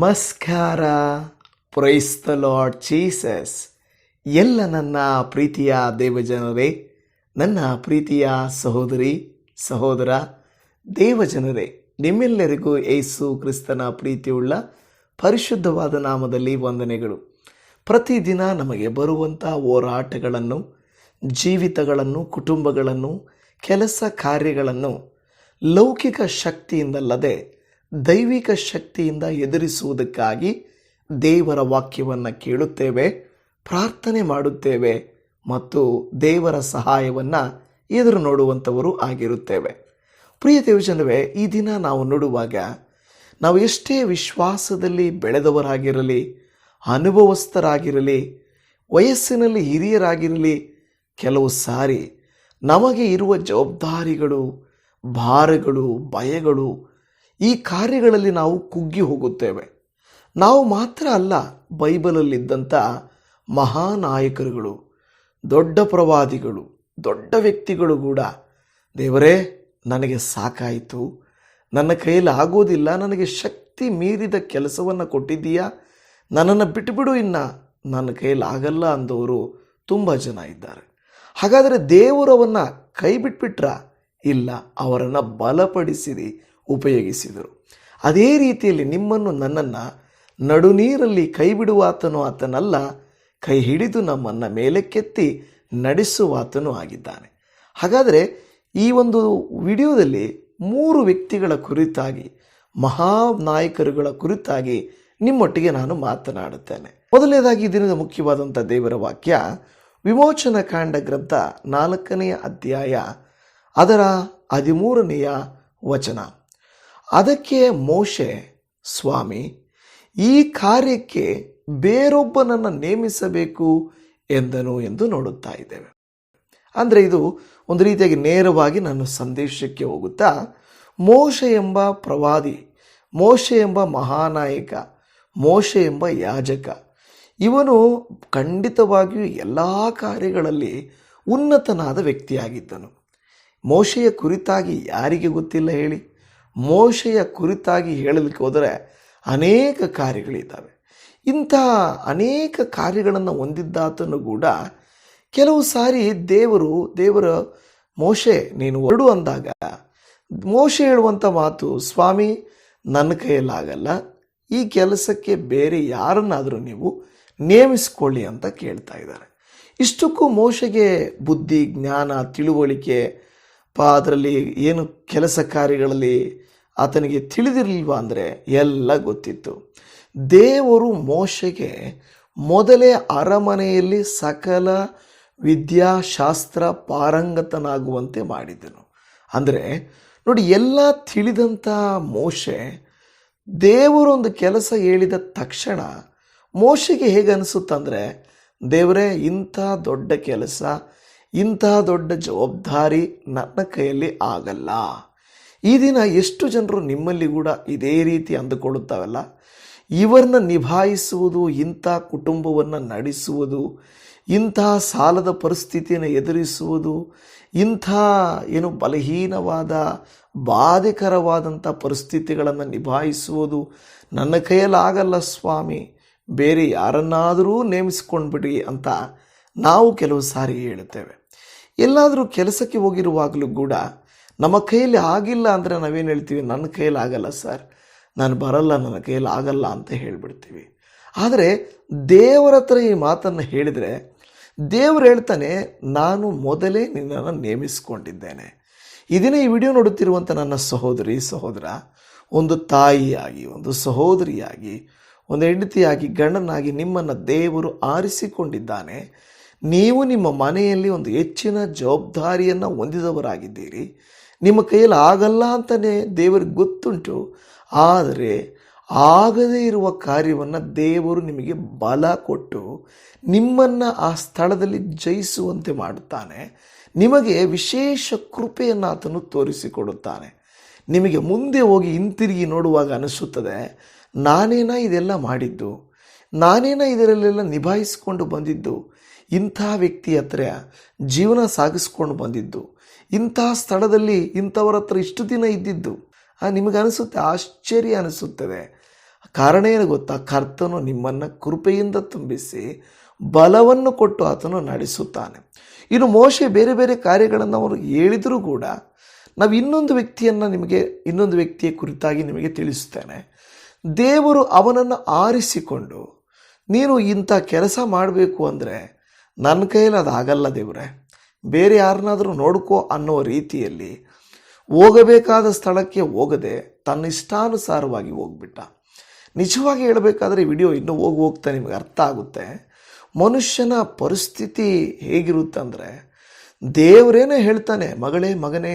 ನಮಸ್ಕಾರ. ಪ್ರೈಸ್ತ lord Jesus ಎಲ್ಲ ನನ್ನ ಪ್ರೀತಿಯ ದೇವಜನರೇ, ನನ್ನ ಪ್ರೀತಿಯ ಸಹೋದರಿ, ಸಹೋದರ, ದೇವಜನರೇ, ನಿಮ್ಮೆಲ್ಲರಿಗೂ ಏಸು ಕ್ರಿಸ್ತನ ಪ್ರೀತಿಯುಳ್ಳ ಪರಿಶುದ್ಧವಾದ ನಾಮದಲ್ಲಿ ವಂದನೆಗಳು. ಪ್ರತಿದಿನ ನಮಗೆ ಬರುವಂಥ ಹೋರಾಟಗಳನ್ನು, ಜೀವಿತಗಳನ್ನು, ಕುಟುಂಬಗಳನ್ನು, ಕೆಲಸ ಕಾರ್ಯಗಳನ್ನು, ಲೌಕಿಕ ಶಕ್ತಿಯಿಂದಲ್ಲದೆ ದೈವಿಕ ಶಕ್ತಿಯಿಂದ ಎದುರಿಸುವುದಕ್ಕಾಗಿ ದೇವರ ವಾಕ್ಯವನ್ನು ಕೇಳುತ್ತೇವೆ, ಪ್ರಾರ್ಥನೆ ಮಾಡುತ್ತೇವೆ ಮತ್ತು ದೇವರ ಸಹಾಯವನ್ನು ಎದುರು ನೋಡುವಂಥವರು ಆಗಿರುತ್ತೇವೆ. ಪ್ರಿಯ ದೇವಜನವೇ, ಈ ದಿನ ನಾವು ನೋಡುವಾಗ ನಾವು ಎಷ್ಟೇ ವಿಶ್ವಾಸದಲ್ಲಿ ಬೆಳೆದವರಾಗಿರಲಿ, ಅನುಭವಸ್ಥರಾಗಿರಲಿ, ವಯಸ್ಸಿನಲ್ಲಿ ಹಿರಿಯರಾಗಿರಲಿ, ಕೆಲವು ಸಾರಿ ನಮಗೆ ಇರುವ ಜವಾಬ್ದಾರಿಗಳು, ಭಾರಗಳು, ಭಯಗಳು ಈ ಕಾರ್ಯಗಳಲ್ಲಿ ನಾವು ಕುಗ್ಗಿ ಹೋಗುತ್ತೇವೆ. ನಾವು ಮಾತ್ರ ಅಲ್ಲ, ಬೈಬಲಲ್ಲಿದ್ದಂಥ ಮಹಾನಾಯಕರುಗಳು, ದೊಡ್ಡ ಪ್ರವಾದಿಗಳು, ದೊಡ್ಡ ವ್ಯಕ್ತಿಗಳು ಕೂಡ. ದೇವರೇ, ನನಗೆ ಸಾಕಾಯಿತು. ನನ್ನ ಕೈಯಲ್ಲಿ ಆಗೋದಿಲ್ಲ, ನನಗೆ ಶಕ್ತಿ ಮೀರಿದ ಕೆಲಸವನ್ನು ಕೊಟ್ಟಿದ್ದೀಯಾ? ನನ್ನನ್ನು ಬಿಟ್ಟುಬಿಡು ಇನ್ನು. ನನ್ನ ಕೈಯಲ್ಲಿ ಆಗಲ್ಲ ಅಂದವರು ತುಂಬ ಜನ ಇದ್ದಾರೆ. ಹಾಗಾದರೆ ದೇವರವನ್ನು ಕೈ ಬಿಟ್ಬಿಟ್ರ? ಇಲ್ಲ, ಅವರನ್ನು ಬಲಪಡಿಸಿರಿ. ಉಪಯೋಗಿಸಿದರು. ಅದೇ ರೀತಿಯಲ್ಲಿ ನಿಮ್ಮನ್ನು ನನ್ನನ್ನು ನಡುನೀರಲ್ಲಿ ಕೈ ಬಿಡುವಾತನು ಆತನಲ್ಲ, ಕೈ ಹಿಡಿದು ನಮ್ಮನ್ನು ಮೇಲಕ್ಕೆತ್ತಿ ನಡೆಸುವಾತನು ಆಗಿದ್ದಾನೆ. ಹಾಗಾದರೆ ಈ ಒಂದು ವಿಡಿಯೋದಲ್ಲಿ ಮೂರು ವ್ಯಕ್ತಿಗಳ ಕುರಿತಾಗಿ ಮಹಾ ನಾಯಕರುಗಳ ಕುರಿತಾಗಿ ನಿಮ್ಮೊಟ್ಟಿಗೆ ನಾನು ಮಾತನಾಡುತ್ತೇನೆ. ಮೊದಲನೇದಾಗಿ ದಿನದ ಮುಖ್ಯವಾದಂಥ ದೇವರ ವಾಕ್ಯ, ವಿಮೋಚನ ಕಾಂಡ ಗ್ರಂಥ ನಾಲ್ಕನೆಯ ಅಧ್ಯಾಯ, ಅದರ ಹದಿಮೂರನೆಯ ವಚನ. ಅದಕ್ಕೆ ಮೋಶೆ, ಸ್ವಾಮಿ, ಈ ಕಾರ್ಯಕ್ಕೆ ಬೇರೊಬ್ಬನನ್ನು ನೇಮಿಸಬೇಕು ಎಂದನು ಎಂದು ನೋಡುತ್ತಾ ಇದ್ದೇವೆ. ಅಂದರೆ ಇದು ಒಂದು ರೀತಿಯಾಗಿ ನೇರವಾಗಿ ನನ್ನ ಸಂದೇಶಕ್ಕೆ ಹೋಗುತ್ತಾ, ಮೋಶೆ ಎಂಬ ಪ್ರವಾದಿ, ಮೋಶೆ ಎಂಬ ಮಹಾನಾಯಕ, ಮೋಶೆ ಎಂಬ ಯಾಜಕ, ಇವನು ಖಂಡಿತವಾಗಿಯೂ ಎಲ್ಲ ಕಾರ್ಯಗಳಲ್ಲಿ ಉನ್ನತನಾದ ವ್ಯಕ್ತಿಯಾಗಿದ್ದನು. ಮೋಶೆಯ ಕುರಿತಾಗಿ ಯಾರಿಗೆ ಗೊತ್ತಿಲ್ಲ ಹೇಳಿ? ಮೋಶೆಯ ಕುರಿತಾಗಿ ಹೇಳಲಿಕ್ಕೆ ಹೋದರೆ ಅನೇಕ ಕಾರ್ಯಗಳಿದ್ದಾವೆ. ಇಂಥ ಅನೇಕ ಕಾರ್ಯಗಳನ್ನು ಹೊಂದಿದ್ದಾತನು ಕೂಡ ಕೆಲವು ಸಾರಿ ದೇವರು, ದೇವರ ಮೋಶೆ, ನೀನು ಹೊರಡು ಅಂದಾಗ ಮೋಶೆ ಹೇಳುವಂಥ ಮಾತು, ಸ್ವಾಮಿ, ನನ್ನ ಕೈಯಲ್ಲಾಗಲ್ಲ ಈ ಕೆಲಸಕ್ಕೆ ಬೇರೆ ಯಾರನ್ನಾದರೂ ನೀವು ನೇಮಿಸಿಕೊಳ್ಳಿ ಅಂತ ಕೇಳ್ತಾ ಇದ್ದಾರೆ. ಇಷ್ಟಕ್ಕೂ ಮೋಶೆಗೆ ಬುದ್ಧಿ, ಜ್ಞಾನ, ತಿಳುವಳಿಕೆ, ಪ, ಅದರಲ್ಲಿ ಏನು ಕೆಲಸ ಕಾರ್ಯಗಳಲ್ಲಿ ಆತನಿಗೆ ತಿಳಿದಿರಲಿಲ್ವಾ ಅಂದರೆ ಎಲ್ಲ ಗೊತ್ತಿತ್ತು. ದೇವರು ಮೋಶೆಗೆ ಮೊದಲೇ ಅರಮನೆಯಲ್ಲಿ ಸಕಲ ವಿದ್ಯಾಶಾಸ್ತ್ರ ಪಾರಂಗತನಾಗುವಂತೆ ಮಾಡಿದನು. ಅಂದರೆ ನೋಡಿ, ಎಲ್ಲ ತಿಳಿದಂಥ ಮೋಶೆ ದೇವರೊಂದು ಕೆಲಸ ಹೇಳಿದ ತಕ್ಷಣ ಮೋಶೆಗೆ ಹೇಗೆ ಅನಿಸುತ್ತಂದರೆ ದೇವರೇ, ಇಂಥ ದೊಡ್ಡ ಕೆಲಸ, ಇಂಥ ದೊಡ್ಡ ಜವಾಬ್ದಾರಿ ನನ್ನ ಕೈಯಲ್ಲಿ ಆಗಲ್ಲ. ಈ ದಿನ ಎಷ್ಟು ಜನರು ನಿಮ್ಮಲ್ಲಿ ಕೂಡ ಇದೇ ರೀತಿ ಅಂದುಕೊಳ್ಳುತ್ತಾವಲ್ಲ? ಇವರನ್ನ ನಿಭಾಯಿಸುವುದು, ಇಂಥ ಕುಟುಂಬವನ್ನು ನಡೆಸುವುದು, ಇಂಥ ಸಾಲದ ಪರಿಸ್ಥಿತಿಯನ್ನು ಎದುರಿಸುವುದು, ಇಂಥ ಏನು ಬಲಹೀನವಾದ, ಬಾಧಕರವಾದಂಥ ಪರಿಸ್ಥಿತಿಗಳನ್ನು ನಿಭಾಯಿಸುವುದು ನನ್ನ ಕೈಯಲ್ಲಾಗಲ್ಲ ಸ್ವಾಮಿ. ಬೇರೆ ಯಾರನ್ನಾದರೂ ನೇಮಿಸಿಕೊಂಡ್ಬಿಡಿ ಅಂತ ನಾವು ಕೆಲವು ಸಾರಿ ಹೇಳುತ್ತೇವೆ. ಎಲ್ಲಾದರೂ ಕೆಲಸಕ್ಕೆ ಹೋಗಿರುವಾಗಲೂ ಕೂಡ ನಮ್ಮ ಕೈಯಲ್ಲಿ ಆಗಿಲ್ಲ ಅಂದರೆ ನಾವೇನು ಹೇಳ್ತೀವಿ? ನನ್ನ ಕೈಯಲ್ಲಿ ಆಗಲ್ಲ ಸರ್. ನಾನು ಬರಲ್ಲ, ನನ್ನ ಕೈಯಲ್ಲಿ ಆಗಲ್ಲ ಅಂತ ಹೇಳಿಬಿಡ್ತೀವಿ. ಆದರೆ ದೇವರ ಹತ್ರ ಈ ಮಾತನ್ನು ಹೇಳಿದರೆ ದೇವರು ಹೇಳ್ತಾನೆ, ನಾನು ಮೊದಲೇ ನಿನ್ನನ್ನು ನೇಮಿಸಿಕೊಂಡಿದ್ದೇನೆ. ಇದನ್ನೇ ಈ ವಿಡಿಯೋ ನೋಡುತ್ತಿರುವಂಥ ನನ್ನ ಸಹೋದರಿ, ಸಹೋದರ, ಒಂದು ತಾಯಿಯಾಗಿ, ಒಂದು ಸಹೋದರಿಯಾಗಿ, ಒಂದು ಹೆಂಡತಿಯಾಗಿ, ಗಂಡನಾಗಿ ನಿಮ್ಮನ್ನು ದೇವರು ಆರಿಸಿಕೊಂಡಿದ್ದಾನೆ. ನೀವು ನಿಮ್ಮ ಮನೆಯಲ್ಲಿ ಒಂದು ಹೆಚ್ಚಿನ ಜವಾಬ್ದಾರಿಯನ್ನು ಹೊಂದಿದವರಾಗಿದ್ದೀರಿ. ನಿಮ್ಮ ಕೈಯಲ್ಲಿ ಆಗಲ್ಲ ಅಂತಲೇ ದೇವರಿಗೆ ಗೊತ್ತುಂಟು. ಆದರೆ ಆಗದೇ ಇರುವ ಕಾರ್ಯವನ್ನು ದೇವರು ನಿಮಗೆ ಬಲ ಕೊಟ್ಟು ನಿಮ್ಮನ್ನು ಆ ಸ್ಥಳದಲ್ಲಿ ಜಯಿಸುವಂತೆ ಮಾಡುತ್ತಾನೆ. ನಿಮಗೆ ವಿಶೇಷ ಕೃಪೆಯನ್ನು ಆತನು ತೋರಿಸಿಕೊಡುತ್ತಾನೆ. ನಿಮಗೆ ಮುಂದೆ ಹೋಗಿ ಹಿಂತಿರುಗಿ ನೋಡುವಾಗ ಅನಿಸುತ್ತದೆ, ನಾನೇನ ಇದೆಲ್ಲ ಮಾಡಿದ್ದು? ನಾನೇನ ಇದರಲ್ಲೆಲ್ಲ ನಿಭಾಯಿಸಿಕೊಂಡು ಬಂದಿದ್ದು? ಇಂಥ ವ್ಯಕ್ತಿ ಹತ್ರ ಜೀವನ ಸಾಗಿಸ್ಕೊಂಡು ಬಂದಿದ್ದು. ಇಂಥ ಸ್ಥಳದಲ್ಲಿ ಇಂಥವರ ಹತ್ರ ಇಷ್ಟು ದಿನ ಇದ್ದಿದ್ದು. ಆ, ನಿಮಗೆ ಅನಿಸುತ್ತೆ? ಆಶ್ಚರ್ಯ ಅನಿಸುತ್ತದೆ. ಕಾರಣ ಏನು ಗೊತ್ತಾ? ಕರ್ತನು ನಿಮ್ಮನ್ನು ಕೃಪೆಯಿಂದ ತುಂಬಿಸಿ ಬಲವನ್ನು ಕೊಟ್ಟು ಆತನು ನಡೆಸುತ್ತಾನೆ. ಇನ್ನು ಮೋಶೆ ಬೇರೆ ಬೇರೆ ಕಾರ್ಯಗಳನ್ನು ಅವರು ಹೇಳಿದರೂ ಕೂಡ ನಾವು ಇನ್ನೊಂದು ವ್ಯಕ್ತಿಯನ್ನು ನಿಮಗೆ ಇನ್ನೊಂದು ವ್ಯಕ್ತಿಯ ಕುರಿತಾಗಿ ನಿಮಗೆ ತಿಳಿಸುತ್ತೇನೆ. ದೇವರು ಅವನನ್ನು ಆರಿಸಿಕೊಂಡು ನೀನು ಇಂಥ ಕೆಲಸ ಮಾಡಬೇಕು ಅಂದರೆ ನನ್ನ ಕೈಯಲ್ಲಿ ಅದು ಆಗಲ್ಲ ದೇವರೇ. ಬೇರೆ ಯಾರನ್ನಾದರೂ ನೋಡ್ಕೋ ಅನ್ನೋ ರೀತಿಯಲ್ಲಿ ಹೋಗಬೇಕಾದ ಸ್ಥಳಕ್ಕೆ ಹೋಗದೆ ತನ್ನ ಇಷ್ಟಾನುಸಾರವಾಗಿ ಹೋಗ್ಬಿಟ್ಟ. ನಿಜವಾಗಿ ಹೇಳಬೇಕಾದ್ರೆ ವಿಡಿಯೋ ಇನ್ನೂ ಹೋಗಿ ಹೋಗ್ತಾ ನಿಮಗೆ ಅರ್ಥ ಆಗುತ್ತೆ. ಮನುಷ್ಯನ ಪರಿಸ್ಥಿತಿ ಹೇಗಿರುತ್ತಂದರೆ ದೇವರೇನೇ ಹೇಳ್ತಾನೆ, ಮಗಳೇ, ಮಗನೇ,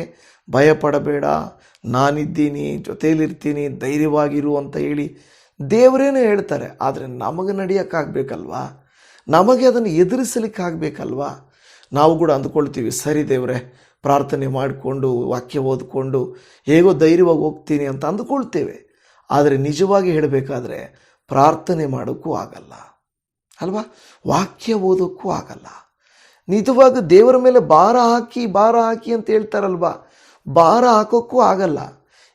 ಭಯಪಡಬೇಡ, ನಾನಿದ್ದೀನಿ ಜೊತೆಯಲ್ಲಿರ್ತೀನಿ ಧೈರ್ಯವಾಗಿರು ಅಂತ ಹೇಳಿ. ದೇವರೇನೇ ಹೇಳ್ತಾರೆ, ಆದರೆ ನಮಗೆ ನಡೆಯೋಕ್ಕಾಗಬೇಕಲ್ವಾ? ನಮಗೆ ಅದನ್ನು ಎದುರಿಸಲಿಕ್ಕಾಗಬೇಕಲ್ವಾ? ನಾವು ಕೂಡ ಅಂದ್ಕೊಳ್ತೀವಿ, ಸರಿ ದೇವರೇ, ಪ್ರಾರ್ಥನೆ ಮಾಡಿಕೊಂಡು, ವಾಕ್ಯ ಓದ್ಕೊಂಡು, ಹೇಗೋ ಧೈರ್ಯವಾಗಿ ಹೋಗ್ತೀನಿ ಅಂತ ಅಂದ್ಕೊಳ್ತೇವೆ. ಆದರೆ ನಿಜವಾಗಿ ಹೇಳಬೇಕಾದ್ರೆ ಪ್ರಾರ್ಥನೆ ಮಾಡೋಕ್ಕೂ ಆಗಲ್ಲ. ಅಲ್ವಾ? ವಾಕ್ಯ ಓದೋಕ್ಕೂ ಆಗಲ್ಲ. ನಿಜವಾಗ ದೇವರ ಮೇಲೆ ಭಾರ ಹಾಕಿ ಭಾರ ಹಾಕಿ ಅಂತ ಹೇಳ್ತಾರಲ್ವಾ? ಭಾರ ಹಾಕೋಕ್ಕೂ ಆಗಲ್ಲ.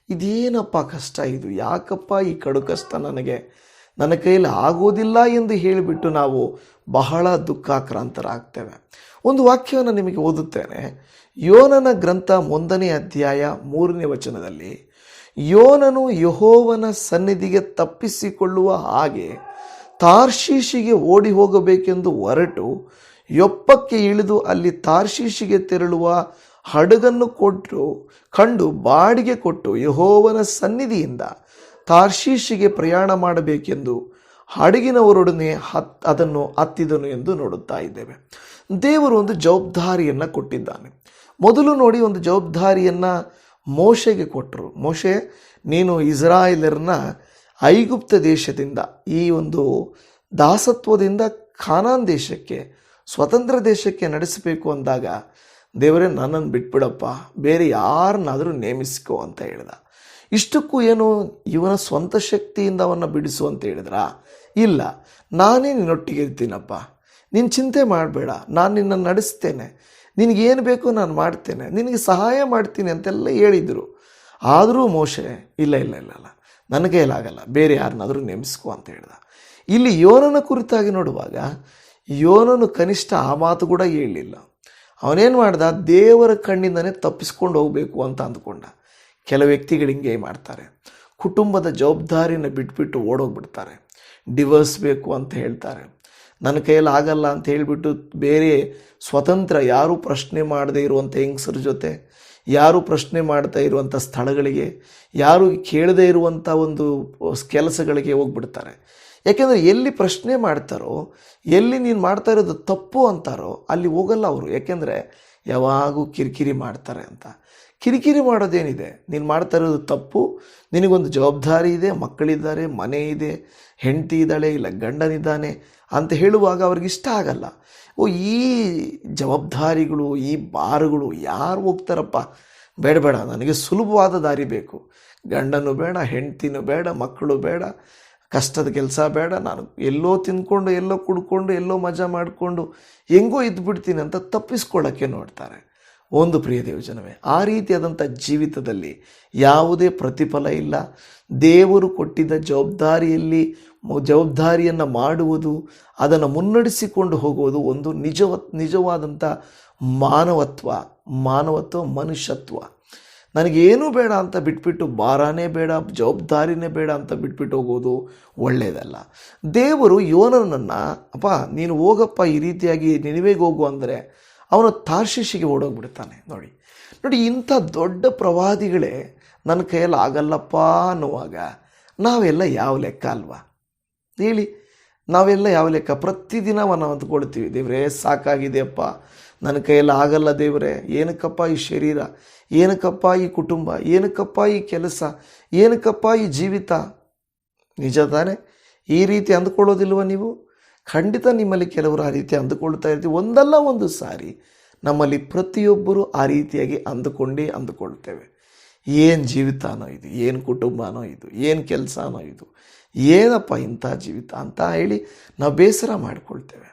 ಇದೇನಪ್ಪ ಕಷ್ಟ ಇದು? ಯಾಕಪ್ಪ ಈ ಕಡು ಕಷ್ಟ ನನಗೆ? ನನ್ನ ಕೈಯಲ್ಲಿ ಆಗೋದಿಲ್ಲ ಎಂದು ಹೇಳಿಬಿಟ್ಟು ನಾವು ಬಹಳ ದುಃಖಾಕ್ರಾಂತರಾಗ್ತೇವೆ. ಒಂದು ವಾಕ್ಯವನ್ನು ನಿಮಗೆ ಓದುತ್ತೇನೆ. ಯೋನನ ಗ್ರಂಥ ಒಂದನೇ ಅಧ್ಯಾಯ ಮೂರನೇ ವಚನದಲ್ಲಿ, ಯೋನನು ಯಹೋವನ ಸನ್ನಿಧಿಗೆ ತಪ್ಪಿಸಿಕೊಳ್ಳುವ ಹಾಗೆ ತಾರ್ಶೀಶಿಗೆ ಓಡಿ ಹೋಗಬೇಕೆಂದು ಹೊರಟು ಯೊಪ್ಪಕ್ಕೆ ಇಳಿದು ಅಲ್ಲಿ ತಾರ್ಶೀಶಿಗೆ ತೆರಳುವ ಹಡಗನ್ನು ಕೊಟ್ಟು, ಕಂಡು ಬಾಡಿಗೆ ಕೊಟ್ಟು ಯಹೋವನ ಸನ್ನಿಧಿಯಿಂದ ತಾರ್ಶೀಶಿಗೆ ಪ್ರಯಾಣ ಮಾಡಬೇಕೆಂದು ಹಡಗಿನವರೊಡನೆ ಹತ್ ಅದನ್ನು ಹತ್ತಿದನು ಎಂದು ನೋಡುತ್ತಾ ಇದ್ದೇವೆ. ದೇವರು ಒಂದು ಜವಾಬ್ದಾರಿಯನ್ನು ಕೊಟ್ಟಿದ್ದಾನೆ. ಮೊದಲು ನೋಡಿ ಒಂದು ಜವಾಬ್ದಾರಿಯನ್ನು ಮೋಶೆಗೆ ಕೊಟ್ಟರು ಮೋಶೆ, ನೀನು ಇಸ್ರಾಯೇಲರನ್ನ ಐಗುಪ್ತ ದೇಶದಿಂದ, ಈ ಒಂದು ದಾಸತ್ವದಿಂದ ಖಾನಾನ್ ದೇಶಕ್ಕೆ, ಸ್ವತಂತ್ರ ದೇಶಕ್ಕೆ ನಡೆಸಬೇಕು ಅಂದಾಗ, ದೇವರೇ, ನನ್ನನ್ನು ಬಿಟ್ಬಿಡಪ್ಪ. ಬೇರೆ ಯಾರನ್ನಾದರೂ ನೇಮಿಸಿಕೋ ಅಂತ ಹೇಳಿದ. ಇಷ್ಟಕ್ಕೂ ಏನು ಇವನ ಸ್ವಂತ ಶಕ್ತಿಯಿಂದ ಅವನ್ನ ಬಿಡಿಸು ಅಂತ ಹೇಳಿದ್ರಾ? ಇಲ್ಲ. ನಾನೇ ನಿನ್ನೊಟ್ಟಿಗೆ ಇರ್ತೀನಪ್ಪ. ನೀನು ಚಿಂತೆ ಮಾಡಬೇಡ, ನಾನು ನಿನ್ನನ್ನು ನಡೆಸ್ತೇನೆ. ನಿನಗೇನು ಬೇಕೋ ನಾನು ಮಾಡ್ತೇನೆ. ನಿನಗೆ ಸಹಾಯ ಮಾಡ್ತೀನಿ ಅಂತೆಲ್ಲ ಹೇಳಿದರು. ಆದರೂ ಮೋಶೆ, ಇಲ್ಲ ಇಲ್ಲ ಇಲ್ಲ ಇಲ್ಲ ನನ್ನ ಕೈಲಾಗಲ್ಲ ಬೇರೆ ಯಾರನ್ನಾದರೂ ನೇಮಿಸ್ಕೊ ಅಂತ ಹೇಳ್ದ. ಇಲ್ಲಿ ಯೋನನ ಕುರಿತಾಗಿ ನೋಡುವಾಗ, ಯೋನನು ಕನಿಷ್ಠ ಆ ಮಾತು ಕೂಡ ಹೇಳಲಿಲ್ಲ ಅವನೇನು ಮಾಡ್ದ, ದೇವರ ಕಣ್ಣಿಂದನೇ ತಪ್ಪಿಸ್ಕೊಂಡು ಹೋಗಬೇಕು ಅಂತ ಅಂದ್ಕೊಂಡ. ಕೆಲ ವ್ಯಕ್ತಿಗಳು ಹಿಂಗೆ ಮಾಡ್ತಾರೆ. ಕುಟುಂಬದ ಜವಾಬ್ದಾರಿನ ಬಿಟ್ಬಿಟ್ಟು ಓಡೋಗ್ಬಿಡ್ತಾರೆ. ಡಿವರ್ಸ್ ಬೇಕು ಅಂತ ಹೇಳ್ತಾರೆ. ನನ್ನ ಕೈಯಲ್ಲಿ ಆಗಲ್ಲ ಅಂತ ಹೇಳಿಬಿಟ್ಟು ಬೇರೆ ಸ್ವತಂತ್ರ ಯಾರೂ ಪ್ರಶ್ನೆ ಮಾಡದೇ ಇರುವಂಥ ಹೆಂಗಸರ ಜೊತೆ, ಯಾರು ಪ್ರಶ್ನೆ ಮಾಡ್ತಾ ಇರುವಂಥ ಸ್ಥಳಗಳಿಗೆ, ಯಾರು ಕೇಳದೇ ಇರುವಂಥ ಒಂದು ಕೆಲಸಗಳಿಗೆ ಹೋಗ್ಬಿಡ್ತಾರೆ. ಯಾಕೆಂದರೆ ಎಲ್ಲಿ ಪ್ರಶ್ನೆ ಮಾಡ್ತಾರೋ, ಎಲ್ಲಿ ನೀನು ಮಾಡ್ತಾ ಇರೋದು ತಪ್ಪು ಅಂತಾರೋ ಅಲ್ಲಿ ಹೋಗಲ್ಲ ಅವರು. ಯಾಕೆಂದರೆ ಯಾವಾಗೂ ಕಿರಿಕಿರಿ ಮಾಡ್ತಾರೆ ಅಂತ. ಕಿರಿಕಿರಿ ಮಾಡೋದೇನಿದೆ? ನೀನು ಮಾಡ್ತಾ ಇರೋದು ತಪ್ಪು, ನಿನಗೊಂದು ಜವಾಬ್ದಾರಿ ಇದೆ, ಮಕ್ಕಳಿದ್ದಾರೆ, ಮನೆ ಇದೆ, ಹೆಂಡತಿ ಇದ್ದಾಳೆ, ಇಲ್ಲ ಗಂಡನಿದ್ದಾನೆ ಅಂತ ಹೇಳುವಾಗ ಅವ್ರಿಗೆ ಇಷ್ಟ ಆಗಲ್ಲ. ಓ, ಈ ಜವಾಬ್ದಾರಿಗಳು, ಈ ಬಾರುಗಳು ಯಾರು ಹೋಗ್ತಾರಪ್ಪ ಬೇಡ ಬೇಡ, ನನಗೆ ಸುಲಭವಾದ ದಾರಿ ಬೇಕು. ಗಂಡನೂ ಬೇಡ, ಹೆಂಡ್ತಿನೂ ಬೇಡ, ಮಕ್ಕಳು ಬೇಡ, ಕಷ್ಟದ ಕೆಲಸ ಬೇಡ, ನಾನು ಎಲ್ಲೋ ತಿಂದ್ಕೊಂಡು, ಎಲ್ಲೋ ಕುಡ್ಕೊಂಡು, ಎಲ್ಲೋ ಮಜಾ ಮಾಡಿಕೊಂಡು ಹೆಂಗೋ ಇದ್ದುಬಿಡ್ತೀನಿ ಅಂತ ತಪ್ಪಿಸ್ಕೊಳ್ಳೋಕ್ಕೆ ನೋಡ್ತಾರೆ. ಒಂದು ಪ್ರಿಯ ದೇವಜನವೇ, ಆ ರೀತಿಯಾದಂಥ ಜೀವಿತದಲ್ಲಿ ಯಾವುದೇ ಪ್ರತಿಫಲ ಇಲ್ಲ. ದೇವರು ಕೊಟ್ಟಿದ್ದ ಜವಾಬ್ದಾರಿಯಲ್ಲಿ ಜವಾಬ್ದಾರಿಯನ್ನು ಮಾಡುವುದು, ಅದನ್ನು ಮುನ್ನಡೆಸಿಕೊಂಡು ಹೋಗುವುದು ಒಂದು ನಿಜವ ನಿಜವಾದಂಥ ಮಾನವತ್ವ ಮಾನವತ್ವ ಮನುಷ್ಯತ್ವ. ನನಗೇನೂ ಬೇಡ ಅಂತ ಬಿಟ್ಬಿಟ್ಟು ಬಾರಾನೇ ಬೇಡ, ಜವಾಬ್ದಾರಿನೇ ಬೇಡ ಅಂತ ಬಿಟ್ಬಿಟ್ಟು ಹೋಗೋದು ಒಳ್ಳೆಯದಲ್ಲ ದೇವರು ಯೋನನನ್ನು, ಅಪ್ಪ, ನೀನು ಹೋಗಪ್ಪ, ಈ ರೀತಿಯಾಗಿ ನಿನವೇಗೆ ಹೋಗು ಅಂದರೆ ಅವನು ತಾರ್ಶಿಷಿಗೆ ಓಡೋಗ್ಬಿಡ್ತಾನೆ. ನೋಡಿ ನೋಡಿ, ಇಂಥ ದೊಡ್ಡ ಪ್ರವಾದಿಗಳೇ ನನ್ನ ಕೈಯಲ್ಲಿ ಆಗಲ್ಲಪ್ಪ ಅನ್ನುವಾಗ ನಾವೆಲ್ಲ ಯಾವ ಲೆಕ್ಕ ಅಲ್ವಾ? ಹೇಳಿ ನಾವೆಲ್ಲ ಯಾವ ಲೆಕ್ಕ? ಪ್ರತಿದಿನ ನಾವು ಅಂದ್ಕೊಳ್ತೀವಿ ದೇವರೇ, ಸಾಕಾಗಿದೆಯಪ್ಪ. ನನ್ನ ಕೈಯಲ್ಲಿ ಆಗಲ್ಲ ದೇವರೇ. ಏನಕ್ಕಪ್ಪ ಈ ಶರೀರ? ಏನಕ್ಕಪ್ಪ ಈ ಕುಟುಂಬ? ಏನಕ್ಕಪ್ಪ ಈ ಕೆಲಸ? ಏನಕ್ಕಪ್ಪ ಈ ಜೀವಿತ? ನಿಜ ತಾನೆ? ಈ ರೀತಿ ಅಂದ್ಕೊಳ್ಳೋದಿಲ್ವ ನೀವು? ಖಂಡಿತ ನಿಮ್ಮಲ್ಲಿ ಕೆಲವರು ಆ ರೀತಿ ಅಂದುಕೊಳ್ತಾ ಇರ್ತೀವಿ. ಒಂದಲ್ಲ ಒಂದು ಸಾರಿ ನಮ್ಮಲ್ಲಿ ಪ್ರತಿಯೊಬ್ಬರು ಆ ರೀತಿಯಾಗಿ ಅಂದುಕೊಂಡೇ ಅಂದುಕೊಳ್ತೇವೆ. ಏನು ಜೀವಿತಾನೋ ಇದು, ಏನು ಕುಟುಂಬನೋ ಇದು, ಏನು ಕೆಲಸನೋ ಇದು. ಏನಪ್ಪ ಇಂಥ ಜೀವಿತ ಅಂತ ಹೇಳಿ ನಾವು ಬೇಸರ ಮಾಡಿಕೊಳ್ತೇವೆ.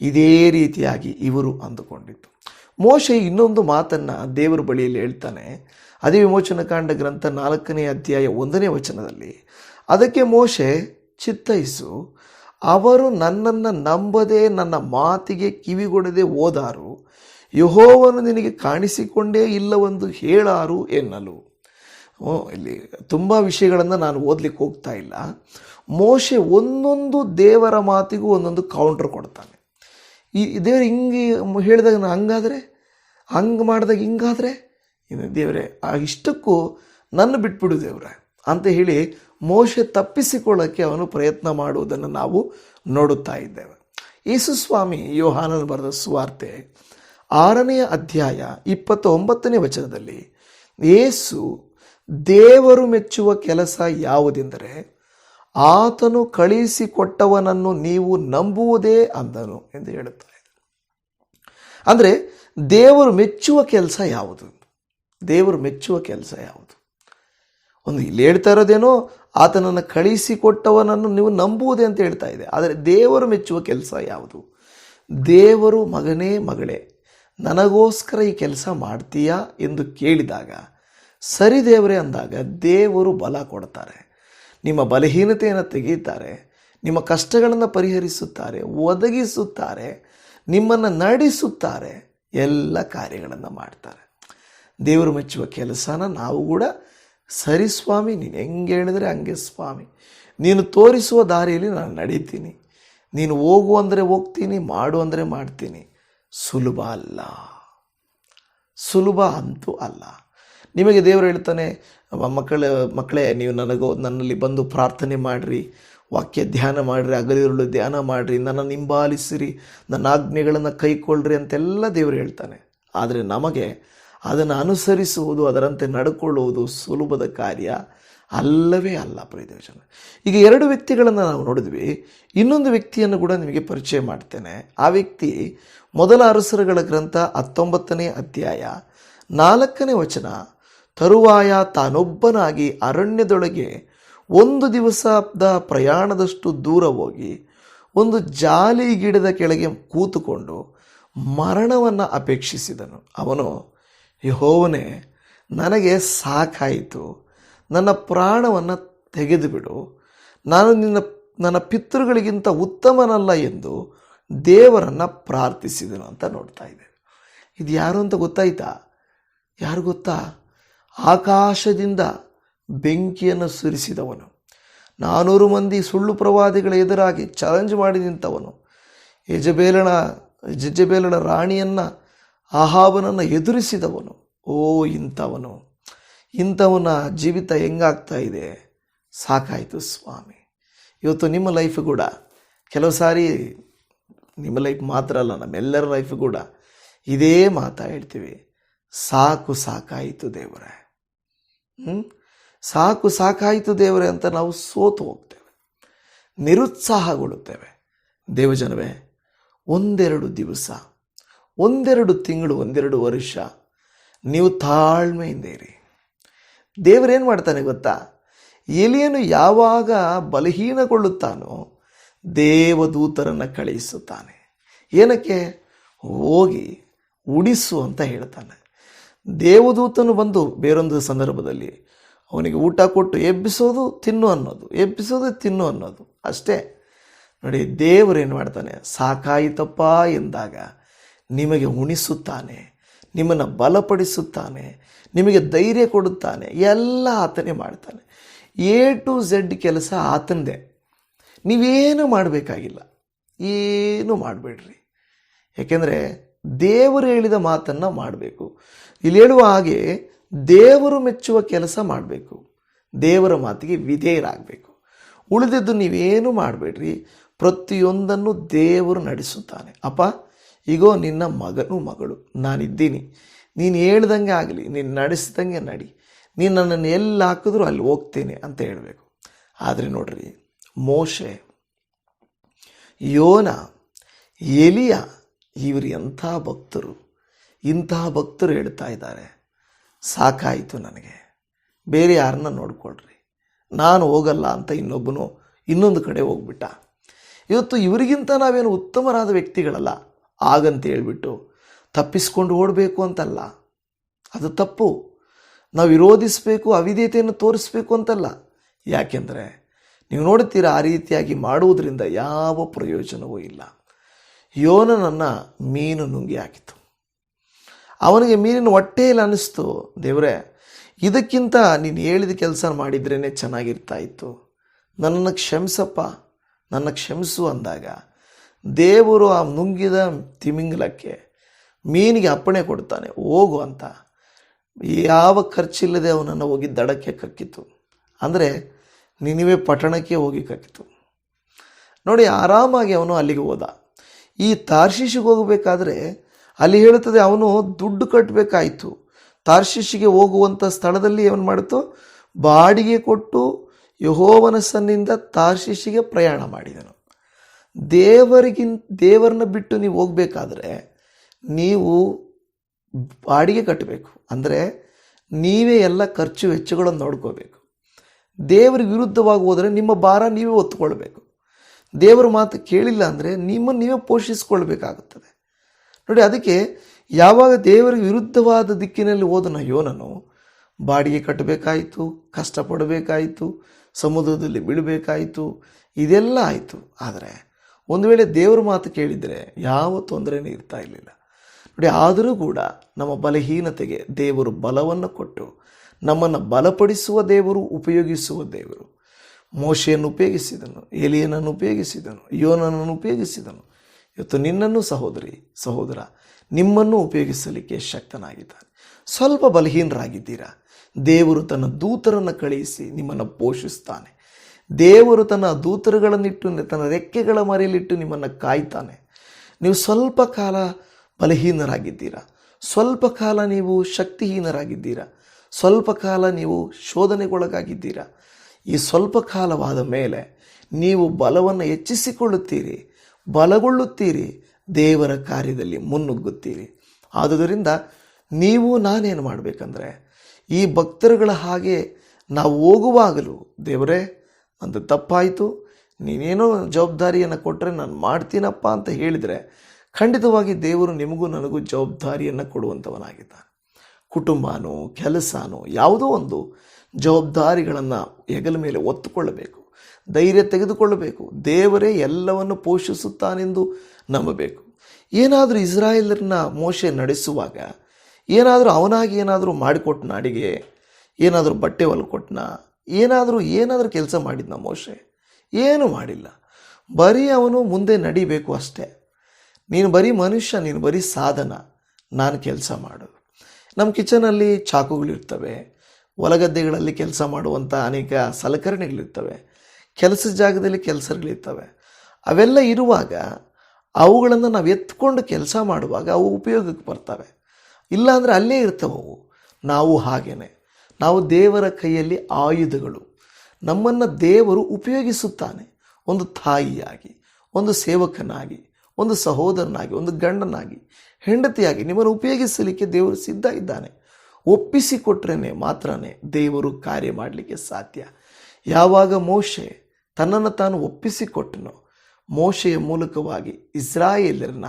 ಇದೇ ರೀತಿಯಾಗಿ ಇವರು ಅಂದುಕೊಂಡಿತ್ತು ಮೋಶೆ ಇನ್ನೊಂದು ಮಾತನ್ನು ದೇವರ ಬಳಿಯಲ್ಲಿ ಹೇಳ್ತಾನೆ. ಅದೇ ವಿಮೋಚನ ಕಾಂಡ ಗ್ರಂಥ ನಾಲ್ಕನೇ ಅಧ್ಯಾಯ ಒಂದನೇ ವಚನದಲ್ಲಿ, ಅದಕ್ಕೆ ಮೋಶೆ ಚಿತ್ತೈಸು, ಅವರು ನನ್ನನ್ನು ನಂಬದೆ ನನ್ನ ಮಾತಿಗೆ ಕಿವಿಗೊಡದೆ ಓದಾರು ಯಹೋವನು ನಿನಗೆ ಕಾಣಿಸಿಕೊಂಡೇ ಇಲ್ಲವೆಂದು ಹೇಳಾರು ಎನ್ನಲು. ಇಲ್ಲಿ ತುಂಬ ವಿಷಯಗಳನ್ನು ನಾನು ಓದಲಿಕ್ಕೆ ಹೋಗ್ತಾ ಇಲ್ಲ. ಮೋಶೆ ಒಂದೊಂದು ದೇವರ ಮಾತಿಗೂ ಒಂದೊಂದು ಕೌಂಟ್ರ್ ಕೊಡ್ತಾನೆ. ಈ ದೇವರು ಹಿಂಗೆ ಹೇಳಿದಾಗ ನಾನು ಹಂಗಾದರೆ? ಹಂಗೆ ಮಾಡಿದಾಗ ಹಿಂಗಾದರೆ? ಇನ್ನು ದೇವರೇ, ಆ ಇಷ್ಟಕ್ಕೂ ನನ್ನ ಬಿಟ್ಬಿಡು ದೇವ್ರೆ ಅಂತ ಹೇಳಿ ಮೋಶೆ ತಪ್ಪಿಸಿಕೊಳ್ಳೋಕ್ಕೆ ಅವನು ಪ್ರಯತ್ನ ಮಾಡುವುದನ್ನು ನಾವು ನೋಡುತ್ತಾ ಇದ್ದೇವೆ. ಯೇಸುಸ್ವಾಮಿ ಯೋಹಾನನ ಬರೆದ ಸುವಾರ್ತೆ ಆರನೆಯ ಅಧ್ಯಾಯ ಇಪ್ಪತ್ತೊಂಬತ್ತನೇ ವಚನದಲ್ಲಿ, ಯೇಸು ದೇವರು ಮೆಚ್ಚುವ ಕೆಲಸ ಯಾವುದೆಂದರೆ, ಆತನು ಕಳುಹಿಸಿಕೊಟ್ಟವನನ್ನು ನೀವು ನಂಬುವುದೇ ಅಂದನು ಎಂದು ಹೇಳುತ್ತಾ ಇದೆ ಅಂದರೆ, ದೇವರು ಮೆಚ್ಚುವ ಕೆಲಸ ಯಾವುದು? ದೇವರು ಮೆಚ್ಚುವ ಕೆಲಸ ಯಾವುದು? ಒಂದು ಇಲ್ಲಿ ಹೇಳ್ತಾ ಇರೋದೇನೋ, ಆತನನ್ನು ಕಳಿಸಿಕೊಟ್ಟವನನ್ನು ನೀವು ನಂಬುವುದೇ ಅಂತ ಹೇಳ್ತಾ ಇದೆ. ಆದರೆ ದೇವರು ಮೆಚ್ಚುವ ಕೆಲಸ ಯಾವುದು? ದೇವರು ಮಗನೇ ಮಗಳೇ, ನನಗೋಸ್ಕರ ಈ ಕೆಲಸ ಮಾಡ್ತೀಯಾ ಎಂದು ಕೇಳಿದಾಗ ಸರಿ ದೇವರೇ ಅಂದಾಗ ದೇವರು ಬಲ ಕೊಡ್ತಾರೆ. ನಿಮ್ಮ ಬಲಹೀನತೆಯನ್ನು ತೆಗೆಯುತ್ತಾರೆ. ನಿಮ್ಮ ಕಷ್ಟಗಳನ್ನು ಪರಿಹರಿಸುತ್ತಾರೆ. ಒದಗಿಸುತ್ತಾರೆ. ನಿಮ್ಮನ್ನು ನಡೆಸುತ್ತಾರೆ. ಎಲ್ಲ ಕಾರ್ಯಗಳನ್ನು ಮಾಡ್ತಾರೆ. ದೇವರು ಮೆಚ್ಚುವ ಕೆಲಸನ ನಾವು ಕೂಡ ಸರಿ ಸ್ವಾಮಿ, ನೀನು ಹೆಂಗೆ ಹೇಳಿದರೆ ಹಂಗೆ ಸ್ವಾಮಿ. ನೀನು ತೋರಿಸುವ ದಾರಿಯಲ್ಲಿ ನಾನು ನಡೀತೀನಿ. ನೀನು ಹೋಗು ಅಂದರೆ ಹೋಗ್ತೀನಿ, ಮಾಡು ಅಂದರೆ ಮಾಡ್ತೀನಿ. ಸುಲಭ ಅಲ್ಲ. ಸುಲಭ ಅಂತೂ ಅಲ್ಲ. ನಿಮಗೆ ದೇವರು ಹೇಳ್ತಾನೆ ಮಕ್ಕಳ, ಮಕ್ಕಳೇ, ನೀವು ನನಗೋ, ನನ್ನಲ್ಲಿ ಬಂದು ಪ್ರಾರ್ಥನೆ ಮಾಡಿರಿ, ವಾಕ್ಯ ಧ್ಯಾನ ಮಾಡಿರಿ ಅಗಲಿರುಳು ಧ್ಯಾನ ಮಾಡಿರಿ, ನನ್ನ ಹಿಂಬಾಲಿಸಿರಿ, ನನ್ನ ಆಜ್ಞೆಗಳನ್ನು ಕೈಕೊಳ್ಳ್ರಿ ಅಂತೆಲ್ಲ ದೇವರು ಹೇಳ್ತಾನೆ. ಆದರೆ ನಮಗೆ ಅದನ್ನು ಅನುಸರಿಸುವುದು, ಅದರಂತೆ ನಡ್ಕೊಳ್ಳುವುದು ಸುಲಭದ ಕಾರ್ಯ ಅಲ್ಲವೇ ಅಲ್ಲ ಪ್ರಿಯದೇವಜನ ಈಗ ಎರಡು ವ್ಯಕ್ತಿಗಳನ್ನು ನಾವು ನೋಡಿದ್ವಿ. ಇನ್ನೊಂದು ವ್ಯಕ್ತಿಯನ್ನು ಕೂಡ ನಿಮಗೆ ಪರಿಚಯ ಮಾಡ್ತೇನೆ. ಆ ವ್ಯಕ್ತಿ ಮೊದಲ ಅರಸರುಗಳ ಗ್ರಂಥ ಹತ್ತೊಂಬತ್ತನೇ ಅಧ್ಯಾಯ ನಾಲ್ಕನೇ ವಚನ. ತರುವಾಯ ತಾನೊಬ್ಬನಾಗಿ ಅರಣ್ಯದೊಳಗೆ ಒಂದು ದಿವಸದ ಪ್ರಯಾಣದಷ್ಟು ದೂರ ಹೋಗಿ ಒಂದು ಜಾಲಿ ಗಿಡದ ಕೆಳಗೆ ಕೂತುಕೊಂಡು ಮರಣವನ್ನು ಅಪೇಕ್ಷಿಸಿದನು. ಅವನು, ಯಹೋವನೇ, ನನಗೆ ಸಾಕಾಯಿತು. ನನ್ನ ಪ್ರಾಣವನ್ನು ತೆಗೆದುಬಿಡು. ನಾನು ನಿನ್ನ, ನನ್ನ ಪಿತೃಗಳಿಗಿಂತ ಉತ್ತಮನಲ್ಲ ಎಂದು ದೇವರನ್ನು ಪ್ರಾರ್ಥಿಸಿದನು ಅಂತ ನೋಡ್ತಾ ಇದ್ದೇವೆ ಇದು ಯಾರು ಅಂತ ಗೊತ್ತಾಯ್ತಾ? ಯಾರು ಗೊತ್ತಾ? ಆಕಾಶದಿಂದ ಬೆಂಕಿಯನ್ನು ಸುರಿಸಿದವನು. ನಾನೂರು ಮಂದಿ ಸುಳ್ಳು ಪ್ರವಾದಿಗಳ ಎದುರಾಗಿ ಚಾಲೆಂಜ್ ಮಾಡಿ ನಿಂತವನು. ಯಜಬೇಲನ ಜಜ್ಜಬೇಲನ ರಾಣಿಯನ್ನು ಆಹಾಬನನ್ನು ಎದುರಿಸಿದವನು. ಓ, ಇಂಥವನು. ಇಂಥವನ ಜೀವಿತ ಹೆಂಗಾಗ್ತಾ ಇದೆ? ಸಾಕಾಯಿತು ಸ್ವಾಮಿ. ಇವತ್ತು ನಿಮ್ಮ ಲೈಫ್ ಕೂಡ, ಕೆಲವು ಸಾರಿ ನಿಮ್ಮ ಲೈಫ್ ಮಾತ್ರ ಅಲ್ಲ, ನಮ್ಮೆಲ್ಲರ ಲೈಫ್ ಕೂಡ ಇದೇ ಮಾತಾಡ್ತೀವಿ ಸಾಕು ಸಾಕಾಯಿತು ದೇವರೇ? ಸಾಕು ಸಾಕಾಯಿತು ದೇವರೇ ಅಂತ ನಾವು ಸೋತು ಹೋಗ್ತೇವೆ. ನಿರುತ್ಸಾಹಗೊಳ್ಳುತ್ತೇವೆ. ದೇವಜನವೇ, ಒಂದೆರಡು ದಿವಸ, ಒಂದೆರಡು ತಿಂಗಳು, ಒಂದೆರಡು ವರ್ಷ ನೀವು ತಾಳ್ಮೆಯಿಂದ ಇರಿ. ದೇವರೇನು ಮಾಡ್ತಾನೆ ಗೊತ್ತಾ? ಎಲಿಯನು ಯಾವಾಗ ಬಲಹೀನಗೊಳ್ಳುತ್ತಾನೋ ದೇವದೂತರನ್ನು ಕಳುಹಿಸುತ್ತಾನೆ. ಏನಕ್ಕೆ? ಹೋಗಿ ಉಡಿಸು ಅಂತ ಹೇಳ್ತಾನೆ. ದೇವದೂತನು ಬಂದು ಬೇರೊಂದು ಸಂದರ್ಭದಲ್ಲಿ ಅವನಿಗೆ ಊಟ ಕೊಟ್ಟು ಎಬ್ಬಿಸೋದು ತಿನ್ನು ಅನ್ನೋದು, ಎಬ್ಬಿಸೋದು ತಿನ್ನು ಅನ್ನೋದು. ಅಷ್ಟೇ. ನೋಡಿ ದೇವರೇನು ಮಾಡ್ತಾನೆ? ಸಾಕಾಯಿತಪ್ಪ ಎಂದಾಗ ನಿಮಗೆ ಉಣಿಸುತ್ತಾನೆ, ನಿಮ್ಮನ್ನು ಬಲಪಡಿಸುತ್ತಾನೆ, ನಿಮಗೆ ಧೈರ್ಯ ಕೊಡುತ್ತಾನೆ, ಎಲ್ಲ ಆತನೇ ಮಾಡ್ತಾನೆ. ಎ ಟು ಝೆಡ್ ಕೆಲಸ ಆತನದೇ ನೀವೇನು ಮಾಡಬೇಕಾಗಿಲ್ಲ. ಏನು ಮಾಡಬೇಡ್ರಿ. ಏಕೆಂದರೆ ದೇವರು ಹೇಳಿದ ಮಾತನ್ನು ಮಾಡಬೇಕು. ಇಲ್ಲಿ ಹೇಳುವ ಹಾಗೆ ದೇವರು ಮೆಚ್ಚುವ ಕೆಲಸ ಮಾಡಬೇಕು. ದೇವರ ಮಾತಿಗೆ ವಿಧೇಯರಾಗಬೇಕು. ಉಳಿದಿದ್ದು ನೀವೇನು ಮಾಡಬೇಡ್ರಿ. ಪ್ರತಿಯೊಂದನ್ನು ದೇವರು ನಡೆಸುತ್ತಾನೆ. ಅಪ್ಪ ಈಗೋ ನಿನ್ನ ಮಗನು ಮಗಳು, ನಾನಿದ್ದೀನಿ. ನೀನು ಹೇಳ್ದಂಗೆ ಆಗಲಿ, ನೀನು ನಡೆಸಿದಂಗೆ ನಡಿ. ನೀನು ನನ್ನನ್ನು ಎಲ್ಲಿ ಹಾಕಿದ್ರು ಅಲ್ಲಿ ಹೋಗ್ತೇನೆ ಅಂತ ಹೇಳಬೇಕು. ಆದರೆ ನೋಡ್ರಿ, ಮೋಶೆ, ಯೋನ, ಎಲಿಯ, ಇವರು ಎಂಥ ಭಕ್ತರು. ಇಂತಹ ಭಕ್ತರು ಹೇಳ್ತಾ ಇದ್ದಾರೆ. ಸಾಕಾಯಿತು ನನಗೆ. ಬೇರೆ ಯಾರನ್ನ ನೋಡ್ಕೊಳ್ರಿ. ನಾನು ಹೋಗಲ್ಲ ಅಂತ ಇನ್ನೊಬ್ಬನು ಇನ್ನೊಂದು ಕಡೆ ಹೋಗ್ಬಿಟ್ಟ. ಇವತ್ತು ಇವರಿಗಿಂತ ನಾವೇನು ಉತ್ತಮರಾದ ವ್ಯಕ್ತಿಗಳಲ್ಲ. ಹಾಗಂತ ಹೇಳ್ಬಿಟ್ಟು ತಪ್ಪಿಸ್ಕೊಂಡು ಓಡಬೇಕು ಅಂತಲ್ಲ. ಅದು ತಪ್ಪು. ನಾವು ವಿರೋಧಿಸಬೇಕು, ಅವಿಧೇಯತೆಯನ್ನು ತೋರಿಸ್ಬೇಕು ಅಂತಲ್ಲ. ಯಾಕೆಂದರೆ ನೀವು ನೋಡುತ್ತೀರಾ ಆ ರೀತಿಯಾಗಿ ಮಾಡುವುದರಿಂದ ಯಾವ ಪ್ರಯೋಜನವೂ ಇಲ್ಲ. ಯೋನನನ್ನು ಮೀನು ನುಂಗಿ ಹಾಕಿತು. ಅವನಿಗೆ ಮೀನಿನ ಹೊಟ್ಟೆಯಲ್ಲಿ ಅನ್ನಿಸ್ತು. ದೇವರೇ, ಇದಕ್ಕಿಂತ ನೀನು ಹೇಳಿದ ಕೆಲಸ ಮಾಡಿದ್ರೇ ಚೆನ್ನಾಗಿರ್ತಾ ಇತ್ತು ನನ್ನನ್ನು ಕ್ಷಮಿಸಪ್ಪ, ನನ್ನ ಕ್ಷಮಿಸು ಅಂದಾಗ ದೇವರು ಆ ನುಂಗಿದ ತಿಮಿಂಗಲಕ್ಕೆ ಮೀನಿಗೆ ಅಪ್ಪಣೆ ಕೊಡ್ತಾನೆ, ಹೋಗು ಅಂತ. ಯಾವ ಖರ್ಚಿಲ್ಲದೆ ಅವನನ್ನು ಹೋಗಿ ದಡಕ್ಕೆ ಕಕ್ಕಿತು. ಅಂದರೆ ನಿನಿವೆ ಪಟ್ಟಣಕ್ಕೆ ಹೋಗಿ ಕಕ್ಕಿತು. ನೋಡಿ, ಆರಾಮಾಗಿ ಅವನು ಅಲ್ಲಿಗೆ ಹೋದ. ಈ ತಾರ್ಶಿಷಿಗೆ ಹೋಗಬೇಕಾದ್ರೆ ಅಲ್ಲಿ ಹೇಳುತ್ತದೆ, ಅವನು ದುಡ್ಡು ಕಟ್ಟಬೇಕಾಯಿತು ತಾರ್ಶಿಶಿಗೆ ಹೋಗುವಂಥ ಸ್ಥಳದಲ್ಲಿ ಏನು ಮಾಡಿತು? ಬಾಡಿಗೆ ಕೊಟ್ಟು ಯಹೋವನಸ್ಸನ್ನಿಂದ ತಾರ್ಶಿಶಿಗೆ ಪ್ರಯಾಣ ಮಾಡಿದನು. ದೇವರಿಗಿಂತ ದೇವರನ್ನ ಬಿಟ್ಟು ನೀವು ಹೋಗಬೇಕಾದ್ರೆ ನೀವು ಬಾಡಿಗೆ ಕಟ್ಟಬೇಕು. ಅಂದರೆ ನೀವೇ ಎಲ್ಲ ಖರ್ಚು ವೆಚ್ಚಗಳನ್ನು ನೋಡ್ಕೋಬೇಕು. ದೇವರಿಗೆ ವಿರುದ್ಧವಾಗಿ ಹೋದರೆ ನಿಮ್ಮ ಭಾರ ನೀವೇ ಒತ್ಕೊಳ್ಬೇಕು ದೇವರ ಮಾತು ಕೇಳಿಲ್ಲ ಅಂದರೆ ನಿಮ್ಮನ್ನು ನೀವೇ ಪೋಷಿಸ್ಕೊಳ್ಬೇಕಾಗುತ್ತದೆ. ನೋಡಿ, ಅದಕ್ಕೆ ಯಾವಾಗ ದೇವರಿಗೆ ವಿರುದ್ಧವಾದ ದಿಕ್ಕಿನಲ್ಲಿ ಹೋದನ ಯೋನನು, ಬಾಡಿಗೆ ಕಟ್ಟಬೇಕಾಯಿತು, ಕಷ್ಟಪಡಬೇಕಾಯಿತು, ಸಮುದ್ರದಲ್ಲಿ ಬೀಳಬೇಕಾಯಿತು, ಇದೆಲ್ಲ ಆಯಿತು. ಆದರೆ ಒಂದು ವೇಳೆ ದೇವರ ಮಾತು ಕೇಳಿದರೆ ಯಾವ ತೊಂದರೆನೂ ಇರ್ತಾ ಇರಲಿಲ್ಲ. ನೋಡಿ, ಆದರೂ ಕೂಡ ನಮ್ಮ ಬಲಹೀನತೆಗೆ ದೇವರು ಬಲವನ್ನು ಕೊಟ್ಟು ನಮ್ಮನ್ನು ಬಲಪಡಿಸುವ ದೇವರು, ಉಪಯೋಗಿಸುವ ದೇವರು. ಮೋಶೆಯನ್ನು ಉಪಯೋಗಿಸಿದನು, ಎಲಿಯನನ್ನು ಉಪಯೋಗಿಸಿದನು, ಯೋನನನ್ನು ಉಪಯೋಗಿಸಿದನು. ಇವತ್ತು ನಿನ್ನನ್ನು ಸಹೋದರಿ, ಸಹೋದರ, ನಿಮ್ಮನ್ನು ಉಪಯೋಗಿಸಲಿಕ್ಕೆ ಶಕ್ತನಾಗಿದ್ದಾನೆ. ಸ್ವಲ್ಪ ಬಲಹೀನರಾಗಿದ್ದೀರಾ? ದೇವರು ತನ್ನ ದೂತರನ್ನು ಕಳುಹಿಸಿ ನಿಮ್ಮನ್ನು ಪೋಷಿಸ್ತಾನೆ. ದೇವರು ತನ್ನ ದೂತರುಗಳನ್ನಿಟ್ಟು ತನ್ನ ರೆಕ್ಕೆಗಳ ಮರೆಯಲ್ಲಿಟ್ಟು ನಿಮ್ಮನ್ನು ಕಾಯ್ತಾನೆ. ನೀವು ಸ್ವಲ್ಪ ಕಾಲ ಬಲಹೀನರಾಗಿದ್ದೀರಾ? ಸ್ವಲ್ಪ ಕಾಲ ನೀವು ಶಕ್ತಿಹೀನರಾಗಿದ್ದೀರಾ? ಸ್ವಲ್ಪ ಕಾಲ ನೀವು ಶೋಧನೆಗೊಳಗಾಗಿದ್ದೀರಾ? ಈ ಸ್ವಲ್ಪ ಕಾಲವಾದ ಮೇಲೆ ನೀವು ಬಲವನ್ನು ಹೆಚ್ಚಿಸಿಕೊಳ್ಳುತ್ತೀರಿ. ಬಲಗೊಳ್ಳುತ್ತೀರಿ, ದೇವರ ಕಾರ್ಯದಲ್ಲಿ ಮುನ್ನುಗ್ಗುತ್ತೀರಿ. ಆದುದರಿಂದ ನೀವು ನಾನೇನು ಮಾಡಬೇಕಂದ್ರೆ, ಈ ಭಕ್ತರುಗಳ ಹಾಗೆ ನಾವು ಹೋಗುವಾಗಲೂ, ದೇವರೇ, ನಂದು ತಪ್ಪಾಯಿತು, ನೀನೇನೋ ಜವಾಬ್ದಾರಿಯನ್ನು ಕೊಟ್ಟರೆ ನಾನು ಮಾಡ್ತೀನಪ್ಪ ಅಂತ ಹೇಳಿದರೆ, ಖಂಡಿತವಾಗಿ ದೇವರು ನಿಮಗೂ ನನಗೂ ಜವಾಬ್ದಾರಿಯನ್ನು ಕೊಡುವಂಥವನಾಗಿದ್ದಾನೆ ಕುಟುಂಬನೋ, ಕೆಲಸನೋ, ಯಾವುದೋ ಒಂದು ಜವಾಬ್ದಾರಿಗಳನ್ನು ಹೆಗಲ ಮೇಲೆ ಒತ್ತುಕೊಳ್ಳಬೇಕು. ಧೈರ್ಯ ತೆಗೆದುಕೊಳ್ಳಬೇಕು. ದೇವರೇ ಎಲ್ಲವನ್ನು ಪೋಷಿಸುತ್ತಾನೆಂದು ನಂಬಬೇಕು. ಏನಾದರೂ ಇಸ್ರಾಯೇಲರನ್ನ ಮೋಶೆ ನಡೆಸುವಾಗ, ಏನಾದರೂ ಅವನಾಗಿ ಏನಾದರೂ ಮಾಡಿಕೊಟ್ನ ಅಡಿಗೆ ಏನಾದರೂ ಬಟ್ಟೆ ಹೊಲ್ಕೊಟ್ನ, ಏನಾದರೂ ಏನಾದರೂ ಕೆಲಸ ಮಾಡಿದ್ನ ಮೋಶೆ? ಏನೂ ಮಾಡಿಲ್ಲ. ಬರೀ ಅವನು ಮುಂದೆ ನಡಿಬೇಕು ಅಷ್ಟೇ. ನೀನು ಬರೀ ಮನುಷ್ಯ, ನೀನು ಬರೀ ಸಾಧನ, ನಾನು ಕೆಲಸ ಮಾಡು. ನಮ್ಮ ಕಿಚನಲ್ಲಿ ಚಾಕುಗಳಿರ್ತವೆ ಹೊಲಗದ್ದೆಗಳಲ್ಲಿ ಕೆಲಸ ಮಾಡುವಂಥ ಅನೇಕ ಸಲಕರಣೆಗಳಿರ್ತವೆ. ಕೆಲಸದ ಜಾಗದಲ್ಲಿ ಕೆಲಸಗಳಿರ್ತವೆ. ಅವೆಲ್ಲ ಇರುವಾಗ ಅವುಗಳನ್ನು ನಾವು ಎತ್ಕೊಂಡು ಕೆಲಸ ಮಾಡುವಾಗ ಅವು ಉಪಯೋಗಕ್ಕೆ ಬರ್ತವೆ. ಇಲ್ಲಾಂದರೆ ಅಲ್ಲೇ ಇರ್ತವೆ ಅವು. ನಾವು ಹಾಗೇನೆ. ನಾವು ದೇವರ ಕೈಯಲ್ಲಿ ಆಯುಧಗಳು. ನಮ್ಮನ್ನು ದೇವರು ಉಪಯೋಗಿಸುತ್ತಾನೆ. ಒಂದು ತಾಯಿಯಾಗಿ, ಒಂದು ಸೇವಕನಾಗಿ, ಒಂದು ಸಹೋದರನಾಗಿ, ಒಂದು ಗಂಡನಾಗಿ, ಹೆಂಡತಿಯಾಗಿ ನಿಮ್ಮನ್ನು ಉಪಯೋಗಿಸಲಿಕ್ಕೆ ದೇವರು ಸಿದ್ಧ ಇದ್ದಾನೆ. ಒಪ್ಪಿಸಿಕೊಟ್ರೇ ಮಾತ್ರನೇ ದೇವರು ಕಾರ್ಯ ಮಾಡಲಿಕ್ಕೆ ಸಾಧ್ಯ. ಯಾವಾಗ ಮೋಶೆ ತನ್ನನ್ನು ತಾನು ಒಪ್ಪಿಸಿಕೊಟ್ಟನು. ಮೋಶೆಯ ಮೂಲಕವಾಗಿ ಇಸ್ರಾಯೇಲರನ್ನ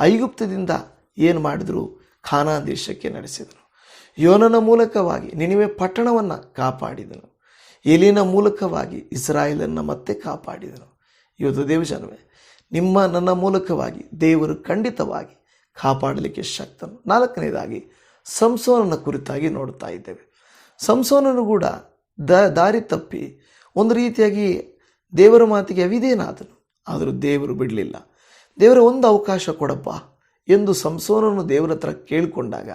ಐಗುಪ್ತದಿಂದ ಏನು ಮಾಡಿದ್ರು? ಖಾನಾ ದೇಶಕ್ಕೆ ನಡೆಸಿದನು. ಯೋನನ ಮೂಲಕವಾಗಿ ನಿನಿವೆ ಪಟ್ಟಣವನ್ನು ಕಾಪಾಡಿದನು. ಎಲಿನ ಮೂಲಕವಾಗಿ ಇಸ್ರಾಯೇಲನ್ನು ಮತ್ತೆ ಕಾಪಾಡಿದನು. ಇವತ್ತು ದೇವಜನವೇ ನಿಮ್ಮ ನನ್ನ ಮೂಲಕವಾಗಿ ದೇವರು ಖಂಡಿತವಾಗಿ ಕಾಪಾಡಲಿಕ್ಕೆ ಶಕ್ತನು. ನಾಲ್ಕನೇದಾಗಿ, ಸಂಸೋನನ ಕುರಿತಾಗಿ ನೋಡ್ತಾ ಇದ್ದೇವೆ. ಸಂಸೋನನು ಕೂಡ ದಾರಿ ತಪ್ಪಿ ಒಂದು ರೀತಿಯಾಗಿ ದೇವರ ಮಾತಿಗೆ ಅವಿದೇನಾದನು ಆದರೂ ದೇವರು ಬಿಡಲಿಲ್ಲ. ದೇವರ ಒಂದು ಅವಕಾಶ ಕೊಡಪ್ಪ ಎಂದು ಸಂಸೋನನ್ನು ದೇವರ ಹತ್ರ ಕೇಳಿಕೊಂಡಾಗ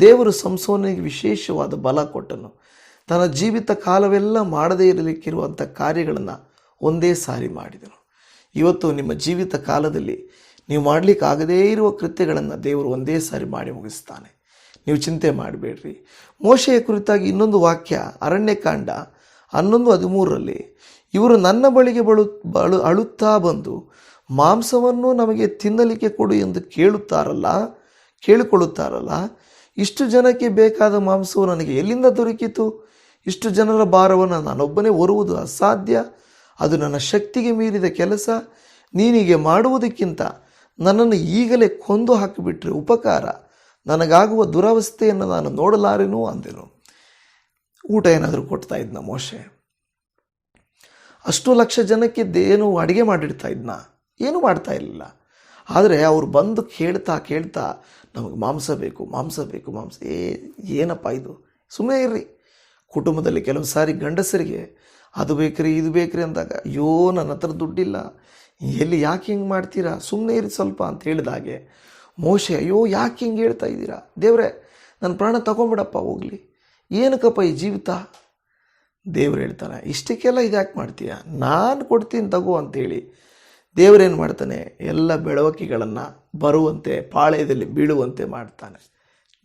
ದೇವರು ಸಂಸೋನಿಗೆ ವಿಶೇಷವಾದ ಬಲ ಕೊಟ್ಟನು. ತನ್ನ ಜೀವಿತ ಕಾಲವೆಲ್ಲ ಮಾಡದೇ ಇರಲಿಕ್ಕಿರುವಂಥ ಕಾರ್ಯಗಳನ್ನು ಒಂದೇ ಸಾರಿ ಮಾಡಿದನು. ಇವತ್ತು ನಿಮ್ಮ ಜೀವಿತ ಕಾಲದಲ್ಲಿ ನೀವು ಮಾಡಲಿಕ್ಕಾಗದೇ ಇರುವ ಕೃತ್ಯಗಳನ್ನು ದೇವರು ಒಂದೇ ಸಾರಿ ಮಾಡಿ ಮುಗಿಸ್ತಾನೆ. ನೀವು ಚಿಂತೆ ಮಾಡಬೇಡ್ರಿ. ಮೋಶೆಯ ಕುರಿತಾಗಿ ಇನ್ನೊಂದು ವಾಕ್ಯ ಅರಣ್ಯಕಾಂಡ ಹನ್ನೊಂದು ಹದಿಮೂರರಲ್ಲಿ ಇವರು ನನ್ನ ಬಳಿಗೆ ಬಳು ಬಳು, ಅಳುತ್ತಾ ಬಂದು ಮಾಂಸವನ್ನು ನಮಗೆ ತಿನ್ನಲಿಕ್ಕೆ ಕೊಡು ಎಂದು ಕೇಳುತ್ತಾರಲ್ಲ, ಕೇಳಿಕೊಳ್ಳುತ್ತಾರಲ್ಲ, ಇಷ್ಟು ಜನಕ್ಕೆ ಬೇಕಾದ ಮಾಂಸವು ನನಗೆ ಎಲ್ಲಿಂದ ದೊರಕಿತು? ಇಷ್ಟು ಜನರ ಭಾರವನ್ನು ನಾನೊಬ್ಬನೇ ಹೊರುವುದು ಅಸಾಧ್ಯ? ಅದು ನನ್ನ ಶಕ್ತಿಗೆ ಮೀರಿದ ಕೆಲಸ. ನೀನಿಗೆ ಮಾಡುವುದಕ್ಕಿಂತ ನನ್ನನ್ನು ಈಗಲೇ ಕೊಂದು ಹಾಕಿಬಿಟ್ರೆ ಉಪಕಾರ. ನನಗಾಗುವ ದುರವಸ್ಥೆಯನ್ನು ನಾನು ನೋಡಲಾರೆನೂ ಅಂದೆನು. ಊಟ ಏನಾದರೂ ಕೊಡ್ತಾ ಇದ್ನ ಮೋಶೆ? ಅಷ್ಟು ಲಕ್ಷ ಜನಕ್ಕೆ ಏನು ಅಡುಗೆ ಮಾಡಿಡ್ತಾ ಇದ್ನ? ಏನೂ ಮಾಡ್ತಾ ಇರಲಿಲ್ಲ. ಆದರೆ ಅವ್ರು ಬಂದು ಕೇಳ್ತಾ ಕೇಳ್ತಾ ನಮಗೆ ಮಾಂಸ ಬೇಕು ಮಾಂಸ ಬೇಕು, ಮಾಂಸ ಏ, ಏನಪ್ಪ ಇದು? ಸುಮ್ಮನೆ ಇರ್ರಿ. ಕುಟುಂಬದಲ್ಲಿ ಕೆಲವು ಸಾರಿ ಗಂಡಸರಿಗೆ, ಅದು ಬೇಕ್ರಿ, ಇದು ಬೇಕ್ರಿ ಅಂದಾಗ, ಅಯ್ಯೋ, ನನ್ನ ಹತ್ರ ದುಡ್ಡಿಲ್ಲ. ಎಲ್ಲಿ ಯಾಕೆ ಹಿಂಗೆ ಮಾಡ್ತೀರಾ? ಸುಮ್ಮನೆ ಇರಿ ಸ್ವಲ್ಪ ಅಂತ ಹೇಳಿದಾಗೆ ಮೋಶೆ, ಅಯ್ಯೋ, ಯಾಕೆ ಹಿಂಗೆ ಹೇಳ್ತಾ ಇದ್ದೀರಾ? ದೇವ್ರೆ, ನನ್ನ ಪ್ರಾಣ ತಗೊಂಬಿಡಪ್ಪ ಹೋಗಲಿ. ಏನಕ್ಕಪ್ಪ ಈ ಜೀವಿತ? ದೇವ್ರು ಹೇಳ್ತಾನೆ, ಇಷ್ಟಕ್ಕೆಲ್ಲ ಇದ್ಯಾಕೆ ಮಾಡ್ತೀಯ? ನಾನು ಕೊಡ್ತೀನಿ ತಗೋ ಅಂತೇಳಿ. ದೇವರೇನು ಮಾಡ್ತಾನೆ, ಎಲ್ಲ ಬೆಳವಕಿಗಳನ್ನು ಬರುವಂತೆ, ಪಾಳೆಯದಲ್ಲಿ ಬೀಳುವಂತೆ ಮಾಡ್ತಾನೆ.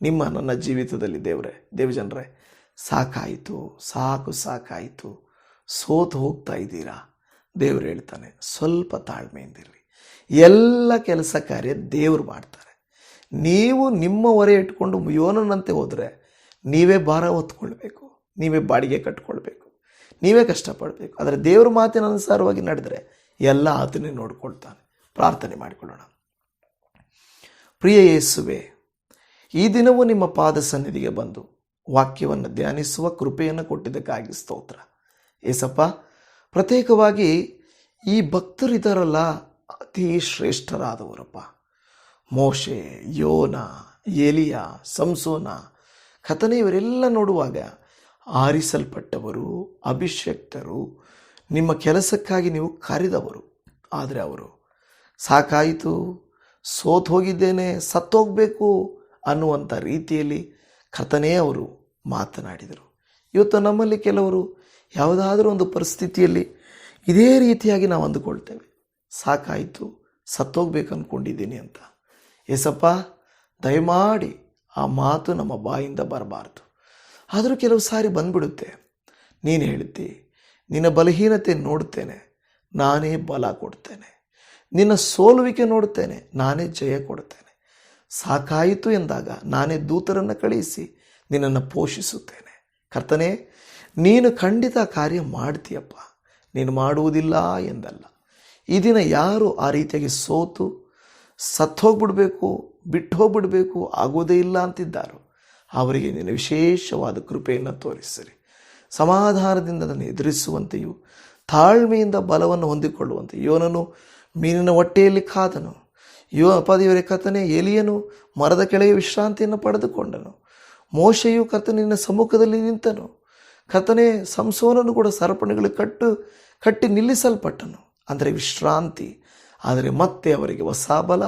ನಿಮ್ಮ, ನನ್ನ ಜೀವಿತದಲ್ಲಿ ದೇವರೇ, ದೇವಜನರೇ, ಸಾಕಾಯಿತು, ಸಾಕು ಸಾಕಾಯಿತು. ಸೋತು ಹೋಗ್ತಾ ಇದ್ದೀರಾ? ದೇವರು ಹೇಳ್ತಾನೆ, ಸ್ವಲ್ಪ ತಾಳ್ಮೆಯಿಂದಿರ್ರಿ ಎಲ್ಲ ಕೆಲಸ ಕಾರ್ಯ ದೇವರು ಮಾಡ್ತಾರೆ. ನೀವು ನಿಮ್ಮ ಹೊರೆ ಇಟ್ಕೊಂಡು ಯೋನನಂತೆ ಹೋದರೆ ನೀವೇ ಭಾರ ಹೊತ್ಕೊಳ್ಬೇಕು. ನೀವೇ ಬಾಡಿಗೆ ಕಟ್ಕೊಳ್ಬೇಕು. ನೀವೇ ಕಷ್ಟಪಡಬೇಕು. ಆದರೆ ದೇವ್ರ ಮಾತಿನ ಅನುಸಾರವಾಗಿ ನಡೆದರೆ ಎಲ್ಲ ಆತನೇ ನೋಡ್ಕೊಳ್ತಾನೆ. ಪ್ರಾರ್ಥನೆ ಮಾಡಿಕೊಳ್ಳೋಣ. ಪ್ರಿಯ ಯೇಸುವೆ, ಈ ದಿನವೂ ನಿಮ್ಮ ಪಾದ ಸನ್ನಿಧಿಗೆ ಬಂದು ವಾಕ್ಯವನ್ನು ಧ್ಯಾನಿಸುವ ಕೃಪೆಯನ್ನು ಕೊಟ್ಟಿದ್ದಕ್ಕಾಗಿ ಸ್ತೋತ್ರ. ಏಸಪ್ಪ, ಪ್ರತ್ಯೇಕವಾಗಿ ಈ ಭಕ್ತರಿದ್ದಾರಲ್ಲ ಅತಿ ಶ್ರೇಷ್ಠರಾದವರಪ್ಪ. ಮೋಶೆ, ಯೋನ ಏಲಿಯ ಸಂಸೋನ ಕಥನೆ ಇವರೆಲ್ಲ ನೋಡುವಾಗ ಆರಿಸಲ್ಪಟ್ಟವರು, ಅಭಿಷಕ್ತರು, ನಿಮ್ಮ ಕೆಲಸಕ್ಕಾಗಿ ನೀವು ಕರೆದವರು. ಆದರೆ ಅವರು, ಸಾಕಾಯಿತು, ಸೋತ್ ಹೋಗಿದ್ದೇನೆ ಸತ್ತೋಗಬೇಕು ಅನ್ನುವಂಥ ರೀತಿಯಲ್ಲಿ ಕರ್ತನೇ ಅವರು ಮಾತನಾಡಿದರು. ಇವತ್ತು ನಮ್ಮಲ್ಲಿ ಕೆಲವರು ಯಾವುದಾದ್ರೂ ಒಂದು ಪರಿಸ್ಥಿತಿಯಲ್ಲಿ ಇದೇ ರೀತಿಯಾಗಿ ನಾವು ಅಂದುಕೊಳ್ತೇವೆ. ಸಾಕಾಯಿತು ಸತ್ತೋಗ್ಬೇಕು ಅಂದ್ಕೊಂಡಿದ್ದೀನಿ ಅಂತ. ಎಸಪ್ಪ ದಯಮಾಡಿ ಆ ಮಾತು ನಮ್ಮ ಬಾಯಿಂದ ಬರಬಾರ್ದು. ಆದರೂ ಕೆಲವು ಸಾರಿ ಬಂದ್ಬಿಡುತ್ತೆ. ನೀನು ಹೇಳ್ತಿ, ನಿನ್ನ ಬಲಹೀನತೆ ನೋಡ್ತೇನೆ, ನಾನೇ ಬಲ ಕೊಡ್ತೇನೆ. ನಿನ್ನ ಸೋಲುವಿಕೆ ನೋಡ್ತೇನೆ, ನಾನೇ ಜಯ ಕೊಡ್ತೇನೆ. ಸಾಕಾಯಿತು ಎಂದಾಗ ನಾನೇ ದೂತರನ್ನು ಕಳುಹಿಸಿ ನಿನ್ನನ್ನು ಪೋಷಿಸುತ್ತೇನೆ. ಕರ್ತನೆ, ನೀನು ಖಂಡಿತ ಕಾರ್ಯ ಮಾಡ್ತೀಯಪ್ಪ. ನೀನು ಮಾಡುವುದಿಲ್ಲ ಎಂದಲ್ಲ. ಈ ದಿನ ಯಾರು ಆ ರೀತಿಯಾಗಿ ಸೋತು, ಸತ್ತೋಗ್ಬಿಡ್ಬೇಕು ಬಿಟ್ಟು ಹೋಗ್ಬಿಡ್ಬೇಕು ಆಗೋದೇ ಇಲ್ಲ ಅಂತಿದ್ದಾರೋ? ಅವರಿಗೆ ನಿನ್ನ ವಿಶೇಷವಾದ ಕೃಪೆಯನ್ನು ತೋರಿಸಿರಿ. ಸಮಾಧಾನದಿಂದ ಅದನ್ನು ಎದುರಿಸುವಂತೆಯೂ, ತಾಳ್ಮೆಯಿಂದ ಬಲವನ್ನು ಹೊಂದಿಕೊಳ್ಳುವಂತೆ ಯೋನನು ಮೀನಿನ ಹೊಟ್ಟೆಯಲ್ಲಿ ಕಾದನು. ಯೋ ಅಪದೇವರ ಕರ್ತನೆ, ಎಲಿಯನು ಮರದ ಕೆಳಗೆ ವಿಶ್ರಾಂತಿಯನ್ನು ಪಡೆದುಕೊಂಡನು. ಮೋಶೆಯು ಕರ್ತನಿನ ಸಮ್ಮುಖದಲ್ಲಿ ನಿಂತನು. ಕರ್ತನೆ, ಸಂಸೋನನು ಕೂಡ ಸರಪಣಿಗಳು ಕಟ್ಟು, ಕಟ್ಟಿ ನಿಲ್ಲಿಸಲ್ಪಟ್ಟನು. ಅಂದರೆ ವಿಶ್ರಾಂತಿ. ಆದರೆ ಮತ್ತೆ ಅವರಿಗೆ ಹೊಸ ಬಲ,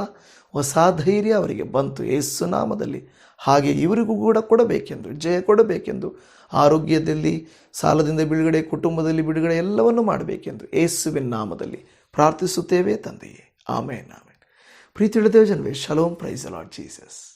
ಹೊಸ ಧೈರ್ಯ ಅವರಿಗೆ ಬಂತು. ಯೇಸು ನಾಮದಲ್ಲಿ ಹಾಗೆ ಇವರಿಗೂ ಕೂಡ ಕೊಡಬೇಕೆಂದು, ಜಯ ಕೊಡಬೇಕೆಂದು, ಆರೋಗ್ಯದಲ್ಲಿ, ಸಾಲದಿಂದ ಬಿಡುಗಡೆ, ಕುಟುಂಬದಲ್ಲಿ ಬಿಡುಗಡೆ ಎಲ್ಲವನ್ನು ಮಾಡಬೇಕೆಂದು ಏಸುವಿನ ನಾಮದಲ್ಲಿ ಪ್ರಾರ್ಥಿಸುತ್ತೇವೆ ತಂದೆಯೇ. Amen amen. ಪ್ರೀತಿ ದೇವ ಜನವೇ ಶಲೋಮ್, ಪ್ರೈಸ್ ಲಾರ್ಡ್ ಜೀಸಸ್.